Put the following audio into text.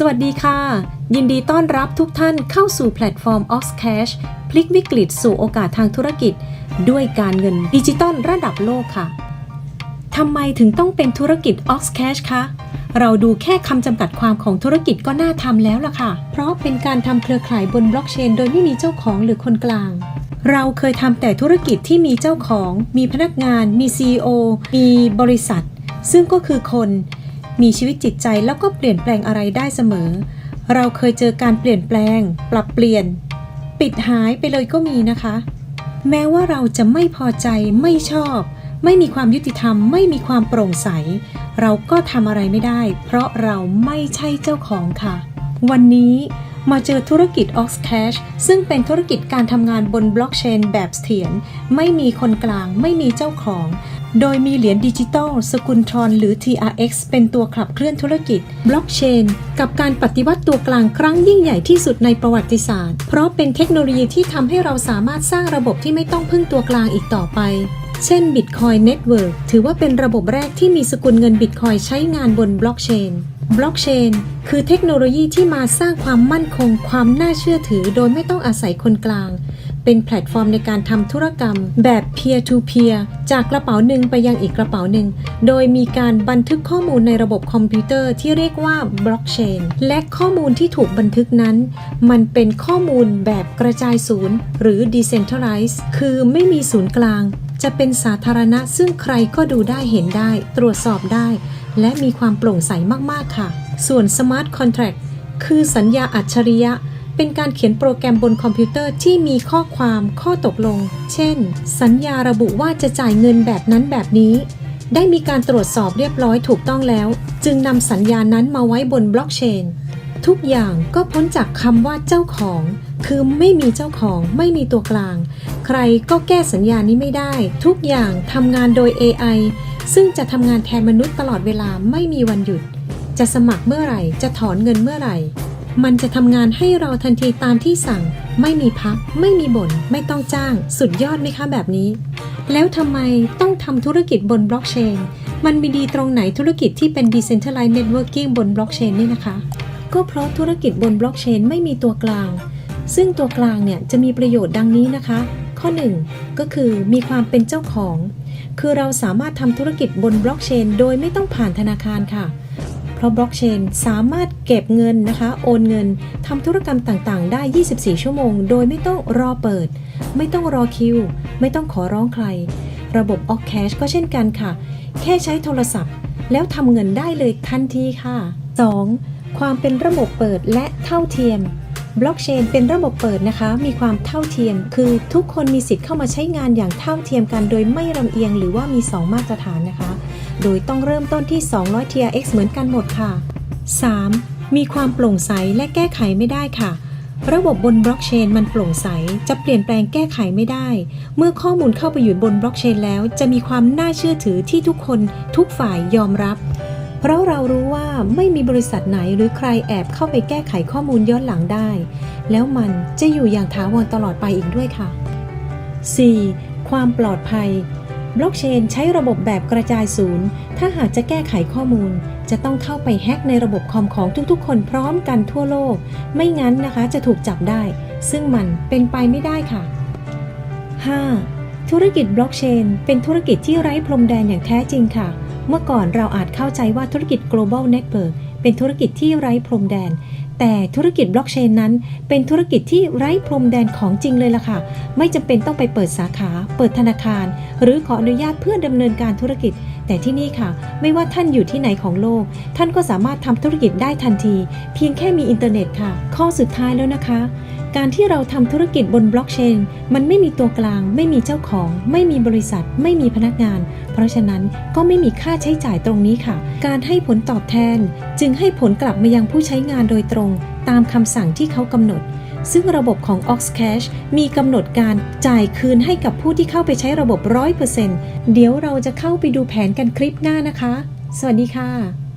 สวัสดีค่ะ ยินดีต้อนรับทุกท่านเข้าสู่แพลตฟอร์ม Oxcash พลิกวิกฤตสู่โอกาสทางธุรกิจ ด้วยการเงินดิจิตอลระดับโลกค่ะทำไมถึงต้องเป็นธุรกิจ Oxcash คะ เราดูแค่คำจำกัดความของธุรกิจก็น่าทำแล้วล่ะค่ะ เพราะเป็นการทำเครือข่ายบนบล็อกเชนโดยไม่มีเจ้าของหรือคนกลาง เราเคยทำแต่ธุรกิจที่มีเจ้าของ มีพนักงาน มี CEO มีบริษัท ซึ่งก็คือคน มีชีวิตจิตใจแล้วก็เปลี่ยนแปลงอะไรได้เสมอ เราเคยเจอการเปลี่ยนแปลง ปรับเปลี่ยน ปิดหายไปเลยก็มีนะคะ แม้ว่าเราจะไม่พอใจไม่ชอบ ไม่มีความยุติธรรม ไม่มีความโปร่งใส เราก็ทำอะไรไม่ได้ เพราะเราไม่ใช่เจ้าของค่ะ วันนี้มาเจอธุรกิจ Oxcash ซึ่งเป็นธุรกิจการทำงานบนบล็อกเชนแบบเสถียรไม่มีคนกลางไม่มีเจ้าของ โดยมีเหรียญดิจิตอลสกุลทรอนหรือ TRX เป็นตัวขับเคลื่อนธุรกิจ บล็อกเชน กับการปฏิวัติตัวกลางครั้งยิ่งใหญ่ที่สุดในประวัติศาสตร์ เพราะเป็นเทคโนโลยีที่ทำให้เราสามารถสร้างระบบที่ไม่ต้องพึ่งตัวกลางอีกต่อไป เช่น Bitcoin Network ถือว่าเป็นระบบแรกที่มีสกุลเงิน Bitcoin ใช้งานบนบล็อกเชนบล็อกเชนคือเทคโนโลยีที่มาสร้างความมั่นคง ความน่าเชื่อถือ โดยไม่ต้องอาศัยคนกลาง เป็นแพลตฟอร์มในการทำธุรกรรมแบบ peer to peer จากกระเป๋าหนึ่งไปยังอีกกระเป๋าหนึ่ง โดยมีการบันทึกข้อมูลในระบบคอมพิวเตอร์ที่เรียกว่าบล็อกเชนและข้อมูลที่ถูกบันทึกนั้น มันเป็นข้อมูลแบบกระจายศูนย์ หรือ decentralized คือไม่มีศูนย์กลาง จะเป็นสาธารณะซึ่งใครก็ดูได้เห็นได้ ตรวจสอบได้ และมีความโปร่งใสมากๆค่ะ ส่วน Smart Contract คือสัญญาอัจฉริยะ เป็นการเขียนโปรแกรมบนคอมพิวเตอร์ที่มีข้อความข้อตกลง เช่น สัญญาระบุว่าจะจ่ายเงินแบบนั้นแบบนี้ ได้มีการตรวจสอบเรียบร้อยถูกต้องแล้ว จึงนำสัญญานั้นมาไว้บนบล็อกเชน ทุกอย่างก็พ้นจากคำว่าเจ้าของ คือไม่มีเจ้าของไม่มีตัวกลาง ใครก็แก้สัญญานี้ไม่ได้ ทุกอย่างทำงานโดย AI ซึ่งจะทำงานแทนมนุษย์ตลอดเวลาไม่มีวันหยุด จะสมัครเมื่อไหร่ จะถอนเงินเมื่อไหร่ มันจะทำงานให้เราทันทีตามที่สั่ง ไม่มีพัก ไม่มีบ่นไม่ต้องจ้าง สุดยอดไหมคะแบบนี้ แล้วทำไมต้องทำธุรกิจบนบล็อกเชน มันมีดีตรงไหนธุรกิจที่เป็น Decentralized Networking บนบล็อกเชนนี่นะคะ ก็เพราะธุรกิจบนบล็อกเชนไม่มีตัวกลาง ซึ่งตัวกลางเนี่ยจะมีประโยชน์ดังนี้นะคะ ข้อ 1 ก็คือมีความเป็นเจ้าของ คือเราสามารถทำธุรกิจบนบล็อกเชนโดยไม่ต้องผ่านธนาคารค่ะ เพราะบล็อกเชนสามารถเก็บเงินนะคะ โอนเงินทำธุรกรรมต่างๆ ได้ 24 ชั่วโมง โดยไม่ต้องรอเปิด ไม่ต้องรอคิว ไม่ต้องขอร้องใคร ระบบ o อกแคชก็เช่นกันค่ะ แค่ใช้โทรศัพท์ แล้วทำเงินได้เลยทันทีค่ะ 2. ความเป็นระบบเปิดและเท่าเทียม บล็อกเชนเป็นระบบเปิดนะคะ มีความเท่าเทียม คือทุกคนมีสิทธิ์เข้ามาใช้งานอย่างเท่าเทียมกัน โดยไม่ลำเอียงหรือว่ามี 2 มาตรฐานนะคะ โดยต้องเริ่มต้นที่ 200 TRX เหมือนกันหมดค่ะ 3. มีความโปร่งใสและแก้ไขไม่ได้ค่ะ ระบบบนบล็อกเชนมันโปร่งใส จะเปลี่ยนแปลงแก้ไขไม่ได้ เมื่อข้อมูลเข้าไปอยู่บนบล็อกเชนแล้ว จะมีความน่าเชื่อถือที่ทุกคนทุกฝ่ายยอมรับ เพราะเรารู้ว่าไม่มีบริษัทไหนหรือใครแอบเข้าไปแก้ไขข้อมูลย้อนหลังได้ แล้วมันจะอยู่อย่างถาวรตลอดไปอีกด้วยค่ะ 4. ความปลอดภัย บล็อกเชนใช้ระบบแบบกระจายศูนย์ ถ้าหากจะแก้ไขข้อมูล จะต้องเข้าไปแฮ็กในระบบคอมของทุกๆ คนพร้อมกันทั่วโลก ไม่งั้นนะคะจะถูกจับได้ ซึ่งมันเป็นไปไม่ได้ค่ะ 5. ธุรกิจบล็อกเชนเป็นธุรกิจที่ไร้พรมแดนอย่างแท้จริงค่ะ เมื่อก่อนเราอาจเข้าใจว่าธุรกิจ global network เป็นธุรกิจที่ไร้พรมแดน แต่ธุรกิจบล็อกเชนนั้น เป็นธุรกิจที่ไร้พรมแดนของจริงเลยล่ะค่ะ ไม่จำเป็นต้องไปเปิดสาขา เปิดธนาคาร หรือขออนุญาตเพื่อดำเนินการธุรกิจ แต่ที่นี่ค่ะ ไม่ว่าท่านอยู่ที่ไหนของโลก ท่านก็สามารถทำธุรกิจได้ทันที เพียงแค่มีอินเทอร์เน็ตค่ะ ข้อสุดท้ายแล้วนะคะ การที่เราทำธุรกิจบนบล็อกเชน มันไม่มีตัวกลาง ไม่มีเจ้าของ ไม่มีบริษัท ไม่มีพนักงาน เพราะฉะนั้นก็ไม่มีค่าใช้จ่ายตรงนี้ค่ะ การให้ผลตอบแทน จึงให้ผลกลับมายังผู้ใช้งานโดยตรง ตามคำสั่งที่เขากำหนด ซึ่งระบบของ Oxcash มีกำหนดการจ่ายคืนให้กับผู้ที่เข้าไปใช้ระบบ 100%เดี๋ยวเราจะเข้าไปดูแผนกันคลิปหน้านะคะ สวัสดีค่ะ